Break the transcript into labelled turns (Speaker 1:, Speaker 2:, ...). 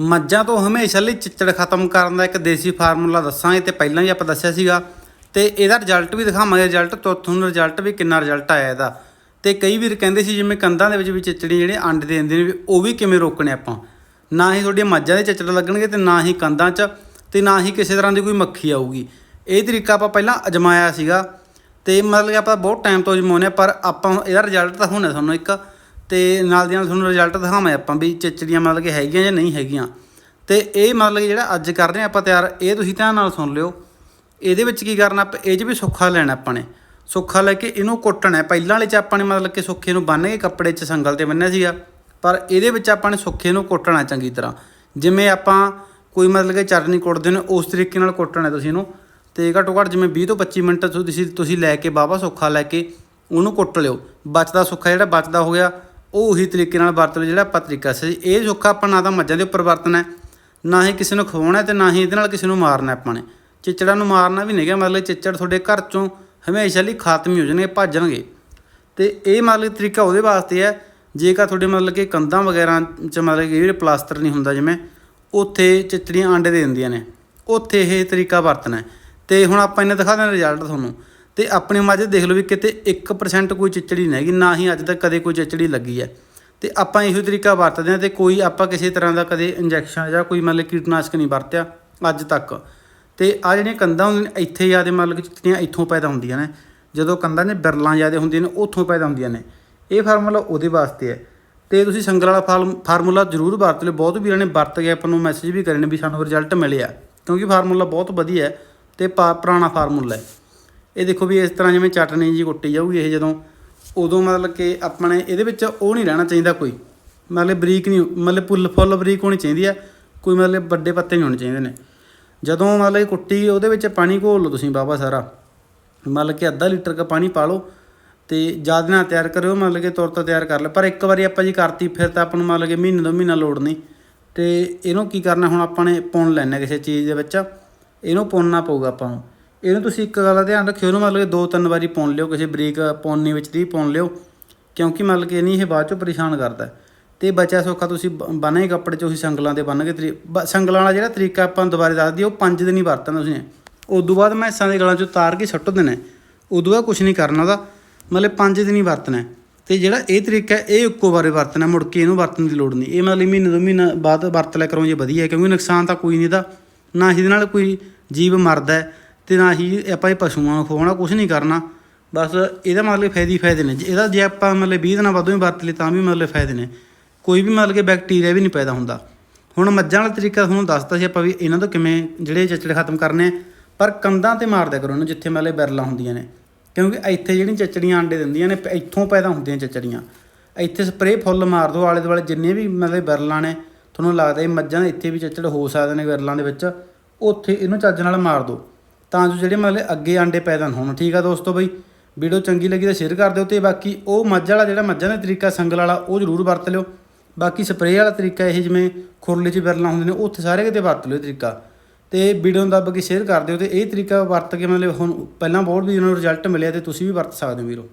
Speaker 1: ਮੱਝਾਂ ਤੋਂ ਹਮੇਸ਼ਾ ਲਈ ਚਿੱਚੜ ਖਤਮ ਕਰਨ ਦਾ ਇੱਕ ਦੇਸੀ ਫਾਰਮੂਲਾ ਦੱਸਾਂਗੇ ਤੇ ਪਹਿਲਾਂ ਹੀ ਆਪਾਂ ਦੱਸਿਆ ਸੀਗਾ। ਤੇ ਇਹਦਾ ਰਿਜ਼ਲਟ ਵੀ ਦਿਖਾਵਾਂਗੇ ਰਿਜ਼ਲਟ ਤੋਂ ਤੁਹਾਨੂੰ ਰਿਜ਼ਲਟ ਵੀ ਕਿੰਨਾ ਰਿਜ਼ਲਟ ਆਇਆ ਇਹਦਾ। ਤੇ ਕਈ ਵੀਰ ਕਹਿੰਦੇ ਸੀ ਜਿਵੇਂ ਕੰਧਾਂ ਦੇ ਵਿੱਚ ਵੀ ਚਿੱਚੜੀ ਜਿਹੜੇ ਅੰਡੇ ਦੇ ਦਿੰਦੇ ਨੇ ਵੀ ਉਹ ਵੀ ਕਿਵੇਂ ਰੋਕਣੇ ਆਪਾਂ। ਨਾ ਹੀ ਤੁਹਾਡੀਆਂ ਮੱਝਾਂ ਦੇ ਚਿੱਚੜ ਲੱਗਣਗੇ ਤੇ ਨਾ ਹੀ ਕੰਧਾਂ 'ਚ ਤੇ ਨਾ ਹੀ ਕਿਸੇ ਤਰ੍ਹਾਂ ਦੀ ਕੋਈ ਮੱਖੀ ਆਊਗੀ। ਇਹ ਤਰੀਕਾ ਆਪਾਂ ਪਹਿਲਾਂ ਅਜਮਾਇਆ ਸੀਗਾ। ਤੇ ਮਤਲਬ ਕਿ ਆਪਾਂ ਬਹੁਤ ਟਾਈਮ ਤੋਂ ਅਜਮਾਉਂਦੇ ਹਾਂ, ਪਰ ਆਪਾਂ ਇਹਦਾ ਰਿਜ਼ਲਟ ਤਾਂ ਹੋਣਾ ਤੁਹਾਨੂੰ ਇੱਕ ਤੇ ਨਾਲ ਦੀ ਨਾਲ ਤੁਹਾਨੂੰ ਰਿਜ਼ਲਟ ਦਿਖਾਵਾਂ ਆਪਾਂ ਵੀ ਚਿਚੜੀਆਂ ਮਤਲਬ ਕਿ ਹੈਗੀਆਂ ਜਾਂ ਨਹੀਂ ਹੈਗੀਆਂ। ਤੇ ਇਹ ਮਤਲਬ ਕਿ ਜਿਹੜਾ ਅੱਜ ਕਰ ਰਹੇ ਹਾਂ ਆਪਾਂ ਤਿਆਰ, ਇਹ ਤੁਸੀਂ ਧਿਆਨ ਨਾਲ ਸੁਣ ਲਿਓ। ਇਹਦੇ ਵਿੱਚ ਕੀ ਕਰਨਾ, ਆਪਾਂ ਇਹ 'ਚ ਵੀ ਸੁੱਖਾ ਲੈਣਾ ਆਪਾਂ ਨੇ। ਸੁੱਖਾ ਲੈ ਕੇ ਇਹਨੂੰ ਕੁੱਟਣਾ ਪਹਿਲਾਂ ਵਾਲੇ 'ਚ ਆਪਾਂ ਨੇ ਮਤਲਬ ਕਿ ਸੁੱਖੇ ਨੂੰ ਬੰਨ੍ਹ ਕੇ ਕੱਪੜੇ 'ਚ ਸੰਗਲ ਤੇ ਬੰਨਿਆ ਸੀਗਾ। ਪਰ ਇਹਦੇ ਵਿੱਚ ਆਪਾਂ ਨੇ ਸੁੱਖੇ ਨੂੰ ਕੁੱਟਣਾ ਚੰਗੀ ਤਰ੍ਹਾਂ। ਜਿਵੇਂ ਆਪਾਂ ਕੋਈ ਮਤਲਬ ਕਿ ਚਟਨੀ ਕੁੱਟਦੇ ਨੇ, ਉਸ ਤਰੀਕੇ ਨਾਲ ਕੁੱਟਣਾ ਤੁਸੀਂ ਇਹਨੂੰ। ਤੇ ਘੱਟੋ ਘੱਟ ਜਿਵੇਂ 20 ਤੋਂ 25 ਮਿੰਟ ਤੁਸੀਂ ਤੁਸੀਂ ਲੈ ਕੇ ਬਾਬਾ ਸੁੱਖਾ ਲੈ ਕੇ ਉਹਨੂੰ ਕੁੱਟ ਲਿਓ। ਬਚਦਾ ਸੁੱਖਾ ਜਿਹੜਾ ਬਚਦਾ ਹੋ ਗਿਆ। ਉਹ ਉਹੀ ਤਰੀਕੇ ਨਾਲ ਵਰਤ ਲਓ ਜਿਹੜਾ ਆਪਾਂ ਤਰੀਕਾ ਸੀ। ਇਹ ਸੁੱਖਾ ਆਪਾਂ ਨਾ ਤਾਂ ਮੱਝਾਂ ਦੇ ਉੱਪਰ ਵਰਤਣਾ ਨਾ ਹੀ ਕਿਸੇ ਨੂੰ ਖਵਾਉਣਾ ਹੈ ਤੇ ਨਾ ਹੀ ਇਹਦੇ ਨਾਲ ਕਿਸੇ ਨੂੰ ਮਾਰਨਾ ਆਪਾਂ ਨੇ। ਚਿੱਚੜਾਂ ਨੂੰ ਮਾਰਨਾ ਵੀ ਨਹੀਂਗਾ ਮਤਲਬ ਚਿੱਚੜ ਤੁਹਾਡੇ ਘਰ ਚੋਂ ਹਮੇਸ਼ਾ ਲਈ ਖਾਤਮ ਹੀ ਹੋ ਜਾਣਗੇ, ਭੱਜਣਗੇ। ਜਾਣਗੇ ਤੇ ਇਹ ਮਤਲਬ ਤਰੀਕਾ ਉਹਦੇ ਵਾਸਤੇ ਹੈ, ਜੇਕਰ ਤੁਹਾਡੇ ਮਤਲਬ ਕਿ ਕੰਧਾਂ ਵਗੈਰਾ ਚ ਮਤਲਬ ਕਿ ਜਿਹੜੇ ਪਲਾਸਟਰ ਨਹੀਂ ਹੁੰਦਾ ਜਿਵੇਂ, ਉੱਥੇ ਚਿੱਚੜੀਆਂ ਆਂਡੇ ਦੇ ਦਿੰਦੀਆਂ ਨੇ। ਉੱਥੇ ਇਹ ਤਰੀਕਾ ਵਰਤਣਾ ਹੈ। ਤੇ ਹੁਣ ਆਪਾਂ ਇਹਨੇ ਦਿਖਾ ਦਿੰਦੇ ਰਿਜ਼ਲਟ ਤੁਹਾਨੂੰ। ਤੇ ਆਪਣੇ ਮਾਝੇ ਦੇਖ ਲਓ ਵੀ ਕਿਤੇ 1% ਕੋਈ ਚਿਚੜੀ ਨਹੀਂ ਹੈਗੀ, ਨਾ ਹੀ ਅੱਜ ਤੱਕ ਕਦੇ ਕੋਈ ਚਿਚੜੀ ਲੱਗੀ ਹੈ। ਤੇ ਆਪਾਂ ਇਹੋ ਤਰੀਕਾ ਵਰਤਦੇ ਹਾਂ ਤੇ ਕੋਈ ਆਪਾਂ ਕਿਸੇ ਤਰ੍ਹਾਂ ਦਾ ਕਦੇ ਇੰਜੈਕਸ਼ਨ ਜਾਂ ਕੋਈ ਮਤਲਬ ਕੀਟਨਾਸ਼ਕ ਨਹੀਂ ਵਰਤਿਆ ਅੱਜ ਤੱਕ। ਤੇ ਆ ਜਿਹੜੀਆਂ ਕੰਧਾਂ ਹੁੰਦੀਆਂ ਨੇ, ਇੱਥੇ ਜ਼ਿਆਦਾ ਮਤਲਬ ਕਿ ਚਿਚੜੀਆਂ ਇੱਥੋਂ ਪੈਦਾ ਹੁੰਦੀਆਂ ਨੇ। ਜਦੋਂ ਕੰਧਾਂ ਨੇ ਬਿਰਲਾਂ ਜ਼ਿਆਦਾ ਹੁੰਦੀਆਂ ਨੇ, ਉੱਥੋਂ ਪੈਦਾ ਹੁੰਦੀਆਂ ਨੇ। ਇਹ ਫਾਰਮੂਲਾ ਉਹਦੇ ਵਾਸਤੇ ਹੈ। ਤੇ ਤੁਸੀਂ ਸੰਗਲ ਵਾਲਾ ਫਾਰਮ- ਫਾਰਮੂਲਾ ਜ਼ਰੂਰ ਵਰਤ ਲਿਓ। ਬਹੁਤ ਵੀਰਾਂ ਨੇ ਵਰਤ ਕੇ ਆਪਾਂ ਨੂੰ ਮੈਸੇਜ ਵੀ ਕਰੇ ਨੇ ਵੀ ਸਾਨੂੰ ਰਿਜ਼ਲਟ ਮਿਲਿਆ। ਕਿਉਂਕਿ ਫਾਰਮੂਲਾ ਬਹੁਤ ਵਧੀਆ ਹੈ ਤੇ ਪਾ- ਪੁਰਾਣਾ ਫਾਰਮੂਲਾ ਹੈ। ਇਹ ਦੇਖੋ ਵੀ ਇਸ ਤਰ੍ਹਾਂ ਜਿਵੇਂ ਚਟਨੀ ਜੀ ਕੁੱਟੀ ਜਾਊਗੀ ਇਹ ਜਦੋਂ, ਉਦੋਂ ਮਤਲਬ ਕਿ ਆਪਣੇ ਇਹਦੇ ਵਿੱਚ ਉਹ ਨਹੀਂ ਰਹਿਣਾ ਚਾਹੀਦਾ ਕੋਈ। ਮਤਲਬ ਬਰੀਕ ਨਹੀਂ, ਮਤਲਬ ਫੁੱਲ ਫੁੱਲ ਬਰੀਕ ਹੋਣੀ ਚਾਹੀਦੀ ਆ, ਕੋਈ ਮਤਲਬ ਵੱਡੇ ਪੱਤੇ ਨਹੀਂ ਹੋਣੇ ਚਾਹੀਦੇ ਨੇ। ਜਦੋਂ ਮਤਲਬ ਕਿ ਕੁੱਟੀ ਉਹਦੇ ਵਿੱਚ ਪਾਣੀ ਘੋਲ ਲਓ ਤੁਸੀਂ ਬਾਬਾ ਸਾਰਾ, ਮਤਲਬ ਕਿ ਅੱਧਾ ਲੀਟਰ ਕ ਪਾਣੀ ਪਾ ਲਓ ਤੇ ਜ਼ਿਆਦਾ ਨਾ ਤਿਆਰ ਕਰਿਓ, ਮਤਲਬ ਕਿ ਤੁਰਤ ਤਿਆਰ ਕਰ ਲੈ ਪਰ ਇੱਕ ਵਾਰੀ ਆਪਾਂ ਜੀ ਕਰਤੀ, ਫਿਰ ਤਾਂ ਆਪਾਂ ਨੂੰ ਮਤਲਬ ਕਿ ਮਹੀਨੇ ਦੋ ਮਹੀਨਾ ਲੋੜ ਨਹੀਂ। ਤੇ ਇਹਨੂੰ ਕੀ ਕਰਨਾ, ਹੁਣ ਆਪਾਂ ਨੇ ਪੁੰਨ ਲੈਣਾ ਕਿਸੇ ਚੀਜ਼ ਦੇ ਵਿੱਚ। ਇਹਨੂੰ ਪੁੰਨਣਾ ਪਊਗਾ ਆਪਾਂ ਨੂੰ। ਇਹਨੂੰ ਤੁਸੀਂ ਇੱਕ ਗੱਲ ਦਾ ਧਿਆਨ ਰੱਖਿਓ, ਇਹਨੂੰ ਮਤਲਬ ਕਿ ਦੋ ਤਿੰਨ ਵਾਰੀ ਪਾਉਣ ਲਿਓ, ਕਿਸੇ ਬਰੀਕ ਪੌਨੀ ਵਿੱਚ ਦੀ ਪਾਉਣ ਲਿਓ, ਕਿਉਂਕਿ ਮਤਲਬ ਕਿ ਨਹੀਂ ਇਹ ਬਾਅਦ ਚੋਂ ਪਰੇਸ਼ਾਨ ਕਰਦਾ ਹੈ। ਤੇ ਬਚਿਆ ਸੌਖਾ ਤੁਸੀਂ ਬੰਨੇ ਕੱਪੜੇ ਚ ਉਹੀ ਸੰਗਲਾਂ ਤੇ ਬੰਨ ਕੇ ਤਰੀ, ਬ- ਸੰਗਲਾਂ ਵਾਲਾ ਜਿਹੜਾ ਤਰੀਕਾ ਆਪਾਂ ਨੂੰ ਦੁਬਾਰੇ ਦੱਸ ਦਈਏ, ਉਹ 5 ਦਿਨ ਹੀ ਵਰਤਣਾ ਤੁਸੀਂ ਉਦੋਂ ਬਾਅਦ ਮੈਂ ਮੈਸਾਂ ਦੇ ਗਲਾਂ ਚੋਂ ਤਾਰ ਕੇ ਸੁੱਟ ਦੇਣਾ ਉਦੋਂ ਬਾਅਦ ਕੁਝ ਨਹੀਂ ਕਰਨਾ ਉਹਦਾ, ਮਤਲਬ 5 ਦਿਨ ਹੀ ਵਰਤਣਾ ਹੈ। ਤੇ ਜਿਹੜਾ ਇਹ ਤਰੀਕਾ ਇਹ ਇੱਕੋ ਵਾਰੇ ਵਰਤਣਾ ਮੁੜ ਕੇ ਇਹਨੂੰ ਵਰਤਣ ਦੀ ਲੋੜ ਨਹੀਂ ਇਹ ਮਤਲਬ ਮਹੀਨੇ ਤੋਂ ਮਹੀਨਾ ਬਾਅਦ ਵਰਤ ਲਿਆ ਕਰੋ, ਜੇ ਵਧੀਆ ਕਿਉਂਕਿ ਨੁਕਸਾਨ ਤਾਂ ਕੋਈ ਨਹੀਂ ਇਹਦਾ ਨਾ ਹੀ ਇਹਦੇ ਨਾਲ ਕੋਈ ਜੀਵ ਮਰਦਾ ਹੈ ਤੇ ਨਾ ਹੀ ਆਪਾਂ ਇਹ ਪਸ਼ੂਆਂ ਨੂੰ ਖਵਾਉਣਾ ਕੁਝ ਨਹੀਂ ਕਰਨਾ। ਬਸ ਇਹਦਾ ਮਤਲਬ ਫਾਇਦੇ ਹੀ ਫਾਇਦੇ ਨੇ। ਜੇ ਇਹਦਾ ਜੇ ਆਪਾਂ ਮਤਲਬ 20 ਦਿਨਾਂ ਬਾਅਦੋਂ ਹੀ ਵਰਤ ਲਈ ਤਾਂ ਵੀ ਮਤਲਬ ਫਾਇਦੇ ਨੇ। ਕੋਈ ਵੀ ਮਤਲਬ ਕਿ ਬੈਕਟੀਰੀਆ ਵੀ ਨਹੀਂ ਪੈਦਾ ਹੁੰਦਾ। ਹੁਣ ਮੱਝਾਂ ਵਾਲਾ ਤਰੀਕਾ ਤੁਹਾਨੂੰ ਦੱਸਤਾ ਸੀ ਆਪਾਂ ਵੀ ਇਹਨਾਂ ਤੋਂ ਕਿਵੇਂ ਜਿਹੜੇ ਚਿਚੜੇ ਖਤਮ ਕਰਨੇ ਆ। ਪਰ ਕੰਧਾਂ ਤੇ ਮਾਰ ਦਿਆ ਕਰੋ ਇਹਨੂੰ, ਜਿੱਥੇ ਮਤਲਬ ਬਿਰਲਾਂ ਹੁੰਦੀਆਂ ਨੇ। ਕਿਉਂਕਿ ਇੱਥੇ ਜਿਹੜੀਆਂ ਚਚੜੀਆਂ ਆਂਡੇ ਦਿੰਦੀਆਂ ਨੇ, ਪ- ਇੱਥੋਂ ਪੈਦਾ ਹੁੰਦੀਆਂ ਚਚੜੀਆਂ। ਇੱਥੇ ਸਪਰੇਅ ਫੁੱਲ ਮਾਰ ਦਿਓ, ਆਲੇ ਦੁਆਲੇ ਜਿੰਨੇ ਵੀ ਮਤਲਬ ਬਿਰਲਾਂ ਨੇ। ਤੁਹਾਨੂੰ ਲੱਗਦਾ ਇਹ ਮੱਝਾਂ ਦੇ ਇੱਥੇ ਵੀ ਚਚੜ ਹੋ ਸਕਦੇ ਨੇ ਬਿਰਲਾਂ ਦੇ ਵਿੱਚ। ਉੱਥੇ ਇਹਨੂੰ ਚੱਜ ਨਾਲ ਮਾਰ ਦਿਓ। ਤਾਂ ਜੋ ਜਿਹੜੇ ਮਤਲਬ ਅੱਗੇ ਆਂਡੇ ਪੈਦਾ ਨਾ ਹੋਣ ਠੀਕ ਆ ਦੋਸਤੋ ਬਈ, ਵੀਡੀਓ ਚੰਗੀ ਲੱਗੀ ਤਾਂ ਸ਼ੇਅਰ ਕਰ ਦਿਓ ਤੇ ਬਾਕੀ ਉਹ ਮੱਝ ਵਾਲਾ ਜਿਹੜਾ ਮੱਝਾਂ ਦਾ ਤਰੀਕਾ ਸੰਗਲ ਵਾਲਾ, ਉਹ ਜ਼ਰੂਰ ਵਰਤ ਲਿਓ। ਬਾਕੀ ਸਪਰੇਅ ਵਾਲਾ ਤਰੀਕਾ ਇਹ ਜਿਵੇਂ ਖੁਰਲੇ 'ਚ ਬਿਰਲਾਂ ਹੁੰਦੇ ਨੇ ਉੱਥੇ ਸਾਰੇ ਕਿਤੇ ਵਰਤ ਲਿਓ ਇਹ ਤਰੀਕਾ। ਤੇ ਵੀਡੀਓ ਨੂੰ ਦੱਬ ਕੇ ਸ਼ੇਅਰ ਕਰ ਦਿਓ ਤੇ ਇਹ ਤਰੀਕਾ ਵਰਤ ਕੇ ਮਤਲਬ ਹੁਣ ਪਹਿਲਾਂ ਬਹੁਤ ਵੀ ਨੂੰ ਰਿਜ਼ਲਟ ਮਿਲਿਆ ਤੇ ਤੁਸੀਂ ਵੀ ਵਰਤ ਸਕਦੇ ਹੋ ਵੀਰੋ।